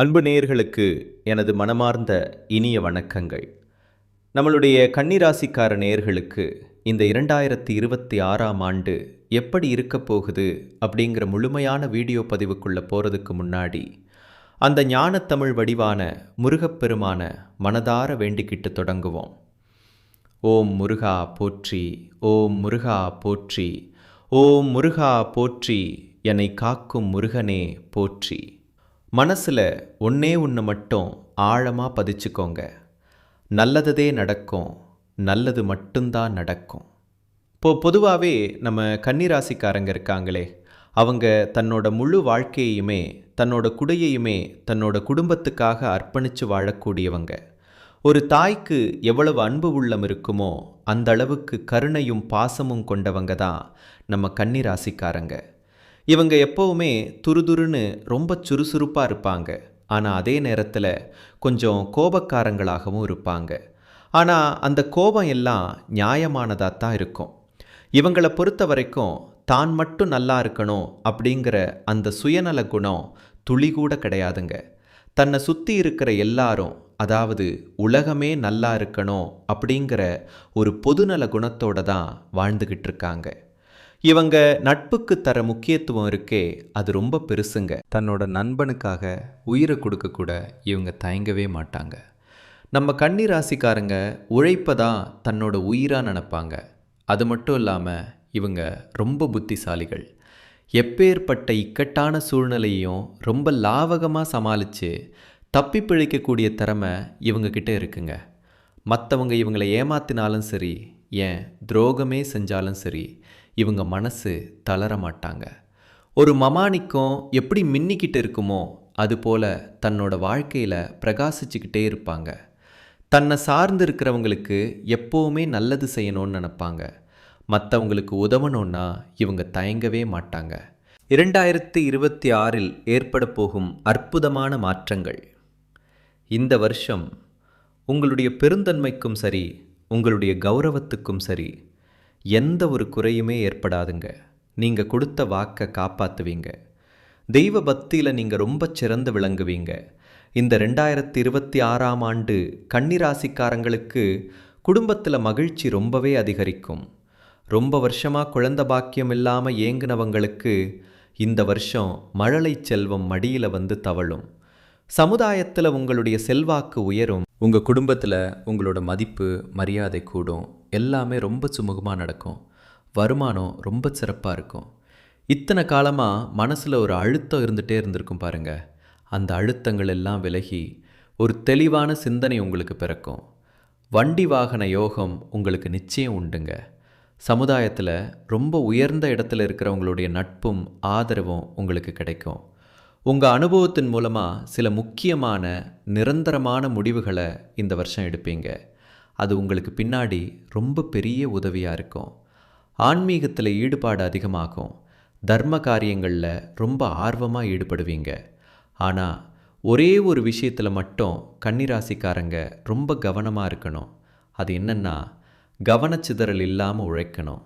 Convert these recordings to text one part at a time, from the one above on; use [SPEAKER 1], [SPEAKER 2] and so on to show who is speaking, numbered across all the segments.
[SPEAKER 1] அன்பு நேயர்களுக்கு எனது மனமார்ந்த இனிய வணக்கங்கள். நம்மளுடைய கன்னிராசிக்கார நேயர்களுக்கு இந்த இரண்டாயிரத்தி இருபத்தி ஆறாம் ஆண்டு எப்படி இருக்கப் போகுது அப்படிங்கிற முழுமையான வீடியோ பதிவுக்குள்ளே போகிறதுக்கு முன்னாடி அந்த ஞானத்தமிழ் வடிவான முருகப்பெருமான மனதார வேண்டிக்கிட்டு தொடங்குவோம். ஓம் முருகா போற்றி ஓம் முருகா போற்றி ஓம் முருகா போற்றி என்னை காக்கும் முருகனே போற்றி. மனசில் ஒன்றே ஒன்று மட்டும் ஆழமாக பதிச்சுக்கோங்க. நல்லததே நடக்கும் நல்லது மட்டும்தான் நடக்கும். இப்போ பொதுவாகவே நம்ம கன்னிராசிக்காரங்க இருக்காங்களே அவங்க தன்னோட முழு வாழ்க்கையுமே தன்னோட குடையையுமே தன்னோட குடும்பத்துக்காக அர்ப்பணித்து வாழக்கூடியவங்க. ஒரு தாய்க்கு எவ்வளவு அன்பு உள்ளம் இருக்குமோ அந்த அளவுக்கு கருணையும் பாசமும் கொண்டவங்க தான் நம்ம கன்னிராசிக்காரங்க. இவங்க எப்போவுமே துருதுருன்னு ரொம்ப சுறுசுறுப்பாக இருப்பாங்க. ஆனால் அதே நேரத்தில் கொஞ்சம் கோபக்காரங்களாகவும் இருப்பாங்க. ஆனால் அந்த கோபம் எல்லாம் நியாயமானதாக தான் இருக்கும். இவங்களை பொறுத்த வரைக்கும் தான் மட்டும் நல்லா இருக்கணும் அப்படிங்கிற அந்த சுயநல குணம் துளி கூட கிடையாதுங்க. தன்னை சுற்றி இருக்கிற எல்லாரும் அதாவது உலகமே நல்லா இருக்கணும் அப்படிங்கிற ஒரு பொதுநல குணத்தோடு தான் வாழ்ந்துக்கிட்டு இருக்காங்க. இவங்க நட்புக்கு தர முக்கியத்துவம் இருக்கே அது ரொம்ப பெருசுங்க. தன்னோட நண்பனுக்காக உயிரை கொடுக்க கூட இவங்க தயங்கவே மாட்டாங்க. நம்ம கன்னி ராசிக்காரங்க உழைப்பை தான் தன்னோட உயிராக நினப்பாங்க. அது மட்டும் இல்லாமல் இவங்க ரொம்ப புத்திசாலிகள். எப்பேற்பட்ட இக்கட்டான சூழ்நிலையும் ரொம்ப லாவகமாக சமாளித்து தப்பி பிழைக்கக்கூடிய திறமை இவங்கக்கிட்ட இருக்குங்க. மற்றவங்க இவங்களை ஏமாத்தினாலும் சரி ஏன் துரோகமே செஞ்சாலும் சரி இவங்க மனசு தளர மாட்டாங்க. ஒரு மமானிக்கும் எப்படி மின்னிக்கிட்டு இருக்குமோ அதுபோல் தன்னோட வாழ்க்கையில் பிரகாசிச்சுக்கிட்டே இருப்பாங்க. தன்னை சார்ந்து இருக்கிறவங்களுக்கு எப்போவுமே நல்லது செய்யணும்னு நினப்பாங்க. மற்றவங்களுக்கு உதவணும்னா இவங்க தயங்கவே மாட்டாங்க. இரண்டாயிரத்தி இருபத்தி ஆறில் ஏற்பட போகும் அற்புதமான மாற்றங்கள். இந்த வருஷம் உங்களுடைய பெருந்தன்மைக்கும் சரி உங்களுடைய கௌரவத்துக்கும் சரி எந்த ஒரு குறையுமே ஏற்படாதுங்க. நீங்கள் கொடுத்த வாக்கை காப்பாற்றுவீங்க தெய்வ பக்தியில் நீங்கள் ரொம்ப சிறந்து விளங்குவீங்க. இந்த ரெண்டாயிரத்தி இருபத்தி ஆறாம் ஆண்டு கன்னிராசிக்காரங்களுக்கு குடும்பத்தில் மகிழ்ச்சி ரொம்பவே அதிகரிக்கும். ரொம்ப வருஷமாக குழந்த பாக்கியம் இல்லாமல் ஏங்குனவங்களுக்கு இந்த வருஷம் மழலை செல்வம் மடியில் வந்து தவழும். சமுதாயத்தில் உங்களுடைய செல்வாக்கு உயரும். உங்கள் குடும்பத்தில் உங்களோட மதிப்பு மரியாதை கூடும். எல்லாமே ரொம்ப சுமூகமாக நடக்கும். வருமானம் ரொம்ப சிறப்பாக இருக்கும். இத்தனை காலமாக மனசில் ஒரு அழுத்தம் இருந்துகிட்டே இருந்திருக்கும் பாருங்க. அந்த அழுத்தங்கள் எல்லாம் விலகி ஒரு தெளிவான சிந்தனை உங்களுக்கு பிறக்கும். வண்டி வாகன யோகம் உங்களுக்கு நிச்சயம் உண்டுங்க. சமுதாயத்தில் ரொம்ப உயர்ந்த இடத்துல இருக்கிறவங்களுடைய நட்பும் ஆதரவும் உங்களுக்கு கிடைக்கும். உங்கள் அனுபவத்தின் மூலமாக சில முக்கியமான நிரந்தரமான முடிவுகளை இந்த வருஷம் எடுப்பீங்க. அது உங்களுக்கு பின்னாடி ரொம்ப பெரிய உதவியாக இருக்கும். ஆன்மீகத்தில் ஈடுபாடு அதிகமாகும். தர்ம காரியங்களில் ரொம்ப ஆர்வமாக ஈடுபடுவீங்க. ஆனால் ஒரே ஒரு விஷயத்தில் மட்டும் கன்னிராசிக்காரங்க ரொம்ப கவனமாக இருக்கணும். அது என்னென்னா கவனச்சிதறல் இல்லாமல் உழைக்கணும்.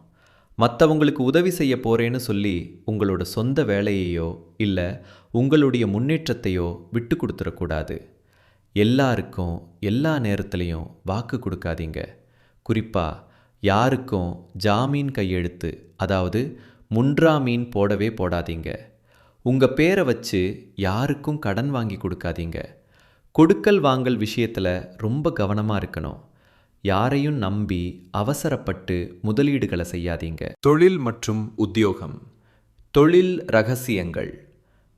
[SPEAKER 1] மற்றவங்களுக்கு உதவி செய்ய போகிறேன்னு சொல்லி உங்களோட சொந்த வேலையையோ இல்லை உங்களுடைய முன்னேற்றத்தையோ விட்டு கொடுத்துடக்கூடாது எல்லாருக்கும் எல்லா நேரத்துலையும் வாக்கு கொடுக்காதீங்க. குறிப்பாக யாருக்கும் ஜாமீன் கையெழுத்து அதாவது முன்றாமீன் போடவே போடாதீங்க. உங்கள் பேரை வச்சு யாருக்கும் கடன் வாங்கி கொடுக்காதீங்க. கொடுக்கல் வாங்கல் விஷயத்தில் ரொம்ப கவனமாக இருக்கணும். யாரையும் நம்பி அவசரப்பட்டு முதலீடுகளை செய்யாதீங்க. தொழில் மற்றும் உத்தியோகம். தொழில் ரகசியங்கள்.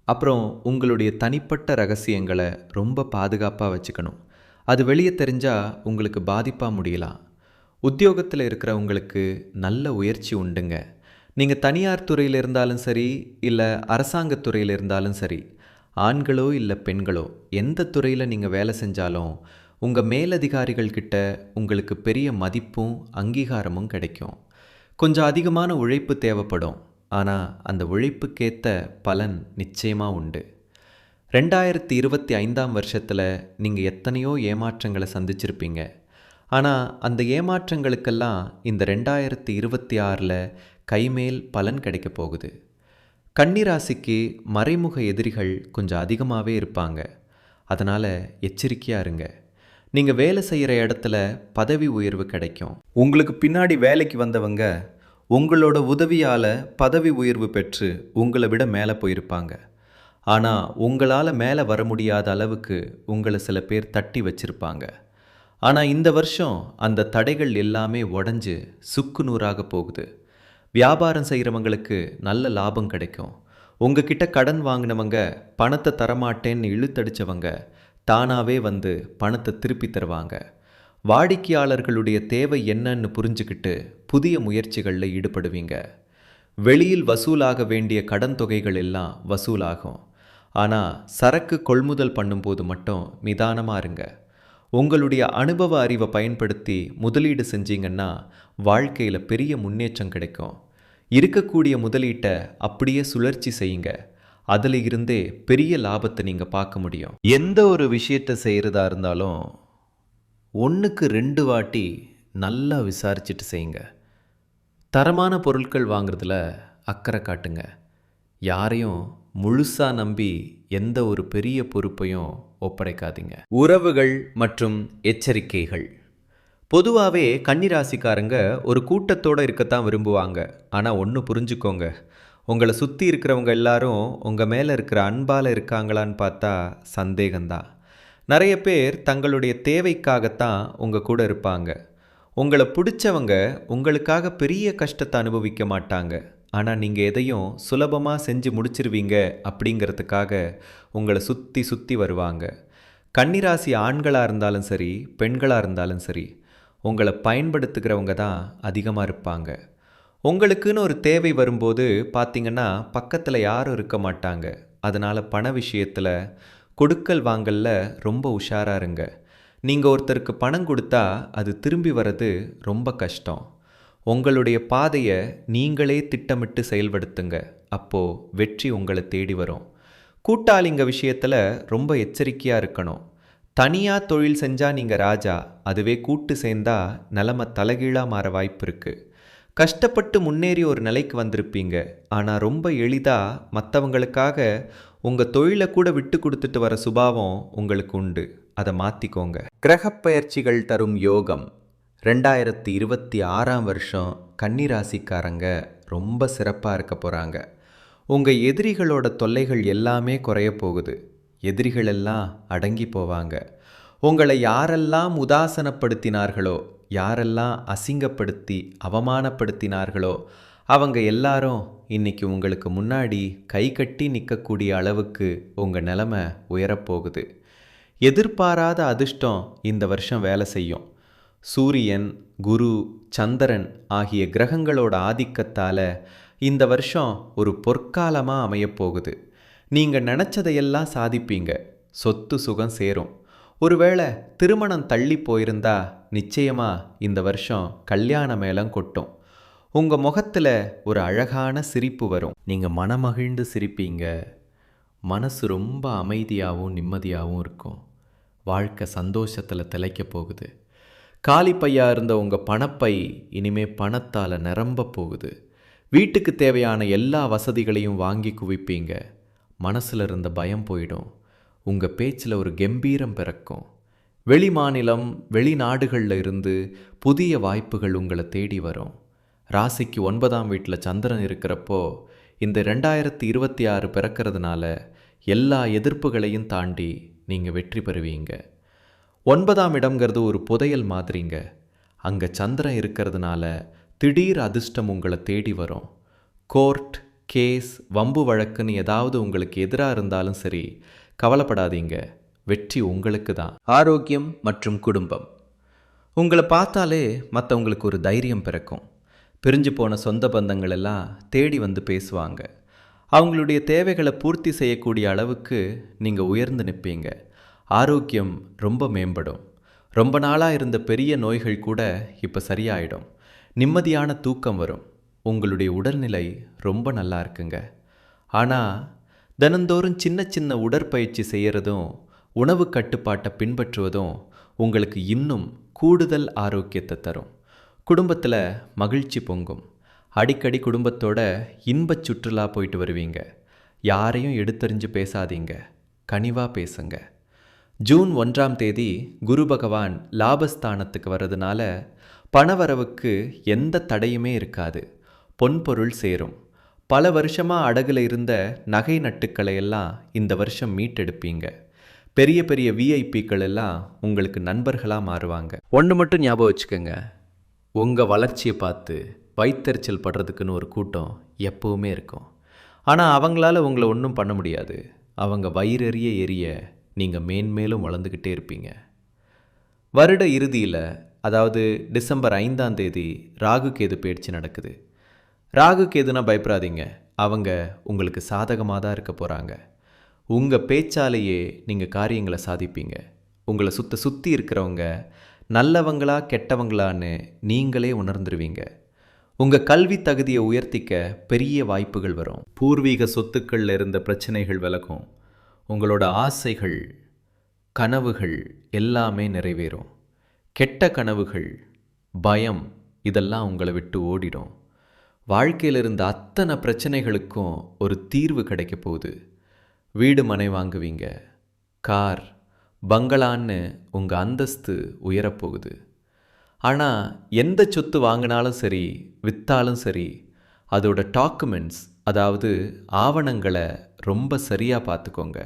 [SPEAKER 1] அப்புறம் உங்களுடைய தனிப்பட்ட ரகசியங்களை ரொம்ப பாதுகாப்பாக வச்சுக்கணும். அது வெளியே தெரிஞ்சால் உங்களுக்கு பாதிப்பாக முடியலாம் உத்தியோகத்தில் இருக்கிறவங்களுக்கு நல்ல உயர்ச்சி உண்டுங்க. நீங்கள் தனியார் துறையில் இருந்தாலும் சரி இல்லை அரசாங்க துறையில் இருந்தாலும் சரி ஆண்களோ இல்லை பெண்களோ எந்த துறையில் நீங்கள் வேலை செஞ்சாலும் உங்கள் மேலதிகாரிகள் கிட்ட உங்களுக்கு பெரிய மதிப்பும் அங்கீகாரமும் கிடைக்கும். கொஞ்சம் அதிகமான உழைப்பு தேவைப்படும். ஆனால் அந்த உழைப்புக்கேற்ற பலன் நிச்சயமாக உண்டு. ரெண்டாயிரத்தி இருபத்தி ஐந்தாம் வருஷத்தில் நீங்கள் எத்தனையோ ஏமாற்றங்களை சந்திச்சிருப்பீங்க. ஆனால் அந்த ஏமாற்றங்களுக்கெல்லாம் இந்த ரெண்டாயிரத்தி இருபத்தி ஆறில் கைமேல் பலன் கிடைக்க போகுது. கன்னிராசிக்கு மறைமுக எதிரிகள் கொஞ்சம் அதிகமாகவே இருப்பாங்க. அதனால் எச்சரிக்கையாக இருங்க. நீங்கள் வேலை செய்கிற இடத்துல பதவி உயர்வு கிடைக்கும். உங்களுக்கு பின்னாடி வேலைக்கு வந்தவங்க உங்களோட உதவியால் பதவி உயர்வு பெற்று உங்களை விட மேலே போயிருப்பாங்க. ஆனால் உங்களால் மேலே வர முடியாத அளவுக்கு உங்களை சில பேர் தட்டி வச்சிருப்பாங்க. ஆனால் இந்த வருஷம் அந்த தடைகள் எல்லாமே உடஞ்சு சுக்கு நூறாக போகுது. வியாபாரம் செய்கிறவங்களுக்கு நல்ல லாபம் கிடைக்கும். உங்ககிட்ட கடன் வாங்கினவங்க பணத்தை தரமாட்டேன்னு இழுத்தடிச்சவங்க தானாகவே வந்து பணத்தை திருப்பி தருவாங்க. வாடிக்கையாளர்களுடைய தேவை என்னன்னு புரிஞ்சுக்கிட்டு புதிய முயற்சிகளில் ஈடுபடுவீங்க. வெளியில் வசூலாக வேண்டிய கடன் தொகைகள் எல்லாம் வசூலாகும். ஆனால் சரக்கு கொள்முதல் பண்ணும்போது மட்டும் நிதானமாக இருங்க. உங்களுடைய அனுபவ அறிவை பயன்படுத்தி முதலீடு செஞ்சீங்கன்னா வாழ்க்கையில் பெரிய முன்னேற்றம் கிடைக்கும். இருக்கக்கூடிய முதலீட்டை அப்படியே சுழற்சி செய்யுங்க. அதில் இருந்தே பெரிய லாபத்தை நீங்கள் பார்க்க முடியும். எந்த ஒரு விஷயத்தை செய்கிறதா இருந்தாலும் ஒன்றுக்கு ரெண்டு வாட்டி நல்லா விசாரிச்சுட்டு செய்யுங்க. தரமான பொருட்கள் வாங்குறதுல அக்கறை காட்டுங்க. யாரையும் முழுசாக நம்பி எந்த ஒரு பெரிய பொறுப்பையும் ஒப்படைக்காதீங்க. உறவுகள் மற்றும் எச்சரிக்கைகள். பொதுவாகவே கன்னிராசிக்காரங்க ஒரு கூட்டத்தோடு இருக்கத்தான் விரும்புவாங்க. ஆனால் ஒன்று புரிஞ்சுக்கோங்க. உங்களை சுற்றி இருக்கிறவங்க எல்லாரும் உங்கள் மேலே இருக்கிற அன்பால் இருக்காங்களான்னு பார்த்தா சந்தேகம்தான் நிறைய பேர் தங்களுடைய தேவைக்காகத்தான் உங்கள் கூட இருப்பாங்க. உங்களை பிடிச்சவங்க உங்களுக்காக பெரிய கஷ்டத்தை அனுபவிக்க மாட்டாங்க. ஆனால் நீங்கள் எதையும் சுலபமாக செஞ்சு முடிச்சிருவீங்க அப்படிங்கிறதுக்காக உங்களை சுற்றி சுற்றி வருவாங்க. கன்னிராசி ஆண்களாக இருந்தாலும் சரி பெண்களாக இருந்தாலும் சரி உங்களை பயன்படுத்துகிறவங்க தான் அதிகமாக இருப்பாங்க. உங்களுக்குன்னு ஒரு தேவை வரும்போது பார்த்தீங்கன்னா பக்கத்தில் யாரும் இருக்க மாட்டாங்க. அதனால் பண விஷயத்தில் கொடுக்கல் வாங்கல்ல ரொம்ப உஷாராக இருங்க. நீங்கள் ஒருத்தருக்கு பணம் கொடுத்தா அது திரும்பி வர்றது ரொம்ப கஷ்டம். உங்களுடைய பாதையை நீங்களே திட்டமிட்டு செயல்படுத்துங்க. அப்போது வெற்றி உங்களை தேடி வரும். கூட்டாளிங்க விஷயத்தில் ரொம்ப எச்சரிக்கையாக இருக்கணும். தனியாக தொழில் செஞ்சால் நீங்கள் ராஜா. அதுவே கூட்டு சேர்ந்தா நிலமை தலைகீழாக மாற வாய்ப்பு இருக்குது கஷ்டப்பட்டு முன்னேறி ஒரு நிலைக்கு வந்திருப்பீங்க. ஆனால் ரொம்ப எளிதாக மற்றவங்களுக்காக உங்கள் தொழிலை கூட விட்டு கொடுத்துட்டு வர சுபாவம் உங்களுக்கு உண்டு. அதை மாற்றிக்கோங்க கிரகப்பயிற்சிகள் தரும் யோகம். ரெண்டாயிரத்தி இருபத்தி ஆறாம் வருஷம் கன்னிராசிக்காரங்க ரொம்ப சிறப்பாக இருக்க போகிறாங்க உங்கள் எதிரிகளோட தொல்லைகள் எல்லாமே குறைய போகுது. எதிரிகள் எல்லாம் அடங்கி போவாங்க. உங்களை யாரெல்லாம் உதாசனப்படுத்தினார்களோ யாரெல்லாம் அசிங்கப்படுத்தி அவமானப்படுத்தினார்களோ அவங்க எல்லாரும் இன்னைக்கு உங்களுக்கு முன்னாடி கை கட்டி நிற்கக்கூடிய அளவுக்கு உங்கள் நிலமை உயரப்போகுது. எதிர்பாராத அதிர்ஷ்டம் இந்த வருஷம் வேலை செய்யும். சூரியன் குரு சந்திரன் ஆகிய கிரகங்களோட ஆதிக்கத்தால் இந்த வருஷம் ஒரு பொற்காலமாக அமையப்போகுது. நீங்கள் நினச்சதையெல்லாம் சாதிப்பீங்க. சொத்து சுகம் சேரும். ஒருவேளை திருமணம் தள்ளி போயிருந்தா நிச்சயமாக இந்த வருஷம் கல்யாண மேளம் கொட்டும். உங்கள் முகத்தில் ஒரு அழகான சிரிப்பு வரும். நீங்கள் மனமகிழ்ந்து சிரிப்பீங்க. மனசு ரொம்ப அமைதியாகவும் நிம்மதியாகவும் இருக்கும். வாழ்க்கை சந்தோஷத்தில் திளைக்க போகுது. காலி பையா இருந்த உங்கள் பணப்பை இனிமே பணத்தால் நிரம்ப போகுது. வீட்டுக்கு தேவையான எல்லா வசதிகளையும் வாங்கி குவிப்பீங்க. மனசில் இருந்த பயம் போயிடும். உங்கள் பேச்சில் ஒரு கம்பீரம் பிறக்கும். வெளி மாநிலம் வெளிநாடுகளில் இருந்து புதிய வாய்ப்புகள் உங்களை தேடி வரும். ராசிக்கு ஒன்பதாம் வீட்டில் சந்திரன் இருக்கிறப்போ இந்த ரெண்டாயிரத்தி இருபத்தி ஆறு பிறக்கிறதுனால எல்லா எதிர்ப்புகளையும் தாண்டி நீங்கள் வெற்றி பெறுவீங்க. ஒன்பதாம் இடம்ங்கிறது ஒரு புதையல் மாதிரிங்க. அங்கே சந்திரன் இருக்கிறதுனால திடீர் அதிர்ஷ்டம் உங்களை தேடி வரும். கோர்ட் கேஸ் வம்பு வழக்குன்னு ஏதாவது உங்களுக்கு எதிராக இருந்தாலும் சரி கவலைப்படாதீங்க. வெற்றி உங்களுக்கு தான் ஆரோக்கியம் மற்றும் குடும்பம். உங்களை பார்த்தாலே மற்றவங்களுக்கு ஒரு தைரியம் பிறக்கும். பிரிஞ்சு போன சொந்த பந்தங்கள் எல்லாம் தேடி வந்து பேசுவாங்க. அவங்களுடைய தேவைகளை பூர்த்தி செய்யக்கூடிய அளவுக்கு நீங்கள் உயர்ந்து நிற்பீங்க. ஆரோக்கியம் ரொம்ப மேம்படும். ரொம்ப நாளாக இருந்த பெரிய நோய்கள் கூட இப்போ சரியாயிடும். நிம்மதியான தூக்கம் வரும். உங்களுடைய உடல்நிலை ரொம்ப நல்லா இருக்குங்க. ஆனால் தினந்தோறும் சின்ன சின்ன உடற்பயிற்சி செய்கிறதும் உணவு கட்டுப்பாட்டை பின்பற்றுவதும் உங்களுக்கு இன்னும் கூடுதல் ஆரோக்கியத்தை தரும். குடும்பத்தில் மகிழ்ச்சி பொங்கும். அடிக்கடி குடும்பத்தோட இன்பச் சுற்றுலா போயிட்டு வருவீங்க. யாரையும் எடுத்தறிஞ்சு பேசாதீங்க. கனிவாக பேசுங்க. ஜூன் ஒன்றாம் தேதி குரு பகவான் லாபஸ்தானத்துக்கு வர்றதுனால பணவரவுக்கு எந்த தடையுமே இருக்காது. பொன்பொருள் சேரும். பல வருஷமாக அடகுல இருந்த நகை நட்டுக்களை எல்லாம் இந்த வருஷம் மீட்டெடுப்பீங்க. பெரிய பெரிய விஐபிக்கள் எல்லாம் உங்களுக்கு நண்பர்களாக மாறுவாங்க. ஒன்று மட்டும் ஞாபகம் வச்சுக்கோங்க. உங்கள் வளர்ச்சியை பார்த்து வைத்தறிச்சல் படுறதுக்குன்னு ஒரு கூட்டம் எப்பவுமே இருக்கும். ஆனால் அவங்களால உங்களை ஒன்றும் பண்ண முடியாது. அவங்க வயிறெறிய எரிய நீங்கள் மேன்மேலும் வளர்ந்துக்கிட்டே இருப்பீங்க. வருட இறுதியில் அதாவது டிசம்பர் ஐந்தாம் தேதி ராகு கேது பயிற்சி நடக்குது. ராகுக்கு எதுனா பயப்படாதீங்க. அவங்க உங்களுக்கு சாதகமாக தான் இருக்க போகிறாங்க உங்கள் பேச்சாலேயே நீங்கள் காரியங்களை சாதிப்பீங்க. உங்களை சுத்த சுற்றி இருக்கிறவங்க நல்லவங்களா கெட்டவங்களான்னு நீங்களே உணர்ந்துருவீங்க. உங்கள் கல்வி தகுதியை உயர்த்திக்க பெரிய வாய்ப்புகள் வரும். பூர்வீக சொத்துக்களில் இருந்த பிரச்சனைகள் விலகும். உங்களோட ஆசைகள் கனவுகள் எல்லாமே நிறைவேறும். கெட்ட கனவுகள் பயம் இதெல்லாம் உங்களை விட்டு ஓடிடும். வாழ்க்கையில் இருந்த அத்தனை பிரச்சனைகளுக்கும் ஒரு தீர்வு கிடைக்க போகுது. வீடு மனை வாங்குவீங்க. கார் பங்களான்னு உங்கள் அந்தஸ்து உயரப்போகுது ஆனால் எந்த சொத்து வாங்கினாலும் சரி விற்றாலும் சரி அதோட டாக்குமெண்ட்ஸ் அதாவது ஆவணங்களை ரொம்ப சரியாக பார்த்துக்கோங்க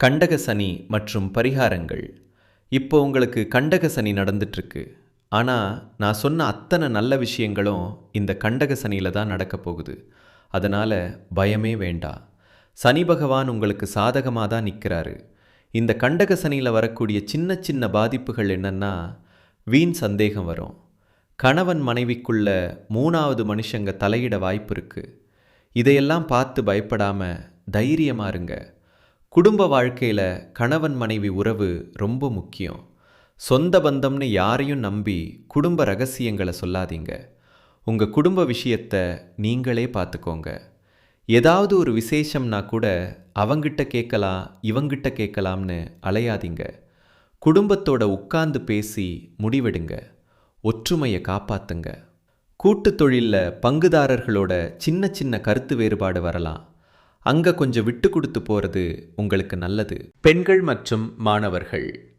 [SPEAKER 1] கண்டக சனி மற்றும் பரிகாரங்கள். இப்போ உங்களுக்கு கண்டக சனி நடந்துட்டுருக்கு. ஆனால் நான் சொன்ன அத்தனை நல்ல விஷயங்களும் இந்த கண்டக சனியில் தான் நடக்க போகுது. அதனால் பயமே வேண்டாம் சனி பகவான் உங்களுக்கு சாதகமாக தான் நிற்கிறாரு இந்த கண்டக சனியில் வரக்கூடிய சின்ன சின்ன பாதிப்புகள் என்னென்னா வீண் சந்தேகம் வரும். கணவன் மனைவிக்குள்ள மூணாவது மனுஷங்க தலையிட வாய்ப்பு இருக்குது இதையெல்லாம் பார்த்து பயப்படாமல் தைரியமாக இருங்க. குடும்ப வாழ்க்கையில் கணவன் மனைவி உறவு ரொம்ப முக்கியம். சொந்த பந்தம்னு யாரையும் நம்பி குடும்ப ரகசியங்களை சொல்லாதீங்க. உங்கள் குடும்ப விஷயத்தை நீங்களே பார்த்துக்கோங்க. ஏதாவது ஒரு விசேஷம்னா கூட அவங்கிட்ட கேட்கலாம் இவங்கிட்ட கேட்கலாம்னு அலையாதீங்க. குடும்பத்தோட உட்கார்ந்து பேசி முடிவெடுங்க. ஒற்றுமையை காப்பாத்துங்க. கூட்டு தொழிலில் பங்குதாரர்களோட சின்ன சின்ன கருத்து வேறுபாடு வரலாம். அங்கே கொஞ்சம் விட்டு கொடுத்து போகிறது உங்களுக்கு நல்லது. பெண்கள் மற்றும் மாணவர்கள்.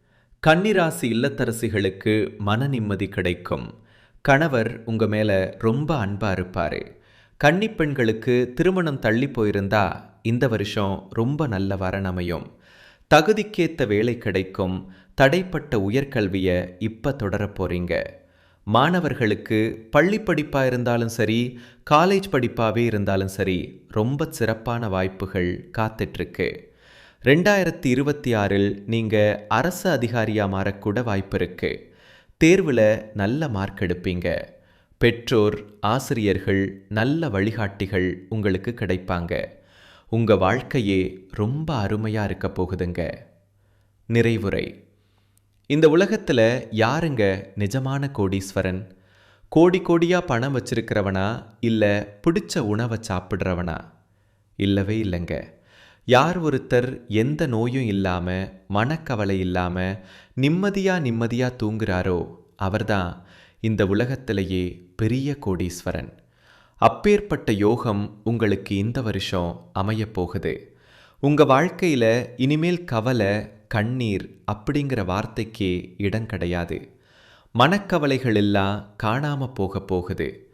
[SPEAKER 1] கன்னிராசி இல்லத்தரசிகளுக்கு மன நிம்மதி கிடைக்கும். கணவர் உங்கள் மேலே ரொம்ப அன்பாக இருப்பார். கன்னிப்பெண்களுக்கு திருமணம் தள்ளி போயிருந்தா இந்த வருஷம் ரொம்ப நல்ல வரன் அமையும். தகுதிக்கேத்த வேலை கிடைக்கும். தடைப்பட்ட உயர்கல்வியை இப்போ தொடரப் போகிறீங்க மாணவர்களுக்கு பள்ளி படிப்பாக இருந்தாலும் சரி காலேஜ் படிப்பாகவே இருந்தாலும் சரி ரொம்ப சிறப்பான வாய்ப்புகள் காத்துட்ருக்கு ரெண்டாயிரத்தி இருபத்தி ஆறில் நீங்கள் அரசு அதிகாரியாக மாறக்கூட வாய்ப்பு இருக்குது தேர்வில் நல்ல மார்க் எடுப்பீங்க. பெற்றோர் ஆசிரியர்கள் நல்ல வழிகாட்டிகள் உங்களுக்கு கிடைப்பாங்க. உங்கள் வாழ்க்கையே ரொம்ப அருமையாக இருக்க போகுதுங்க. நிறைவுரை. இந்த உலகத்தில் யாருங்க நிஜமான கோடீஸ்வரன்? கோடி கோடியாக பணம் வச்சிருக்கிறவனா இல்லை பிடிச்ச உணவை சாப்பிட்றவனா? இல்லவே இல்லைங்க. யார் ஒருத்தர் எந்த நோயும் இல்லாமல் மனக்கவலை இல்லாமல் நிம்மதியாக நிம்மதியாக தூங்குறாரோ அவர்தான் இந்த உலகத்திலேயே பெரிய கோடீஸ்வரன். அப்பேற்பட்ட யோகம் உங்களுக்கு இந்த வருஷம் அமையப் போகுது. உங்கள் வாழ்க்கையில் இனிமேல் கவலை கண்ணீர் அப்படிங்கிற வார்த்தைக்கே இடம் கிடையாது. மனக்கவலைகள் எல்லாம் காணாமல் போக போகுது.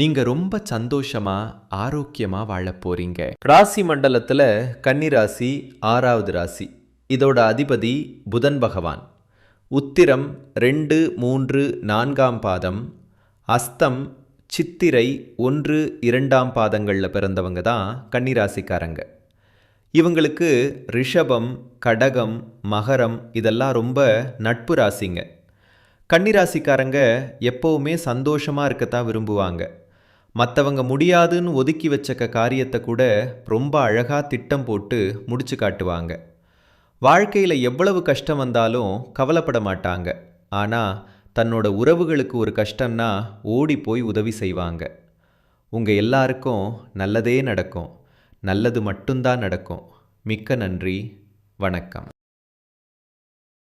[SPEAKER 1] நீங்கள் ரொம்ப சந்தோஷமாக ஆரோக்கியமாக வாழ போறீங்க. ராசி மண்டலத்தில் கன்னிராசி ஆறாவது ராசி. இதோட அதிபதி புதன் பகவான். உத்திரம் ரெண்டு மூன்று நான்காம் பாதம். அஸ்தம் சித்திரை ஒன்று இரண்டாம் பாதங்களில் பிறந்தவங்க தான் கன்னிராசிக்காரங்க. இவங்களுக்கு ரிஷபம் கடகம் மகரம் இதெல்லாம் ரொம்ப நட்பு ராசிங்க. கன்னிராசிக்காரங்க எப்போவுமே சந்தோஷமாக இருக்கத்தான் விரும்புவாங்க. மற்றவங்க முடியாதுன்னு ஒதுக்கி வச்சக்க காரியத்தை கூட ரொம்ப அழகாக திட்டம் போட்டு முடிச்சு காட்டுவாங்க. வாழ்க்கையில் எவ்வளவு கஷ்டம் வந்தாலும் கவலைப்பட மாட்டாங்க. ஆனால் தன்னோட உறவுகளுக்கு ஒரு கஷ்டம்னா ஓடி போய் உதவி செய்வாங்க. உங்கள் எல்லாருக்கும் நல்லதே நடக்கும். நல்லது மட்டும்தான் நடக்கும். மிக்க நன்றி. வணக்கம்.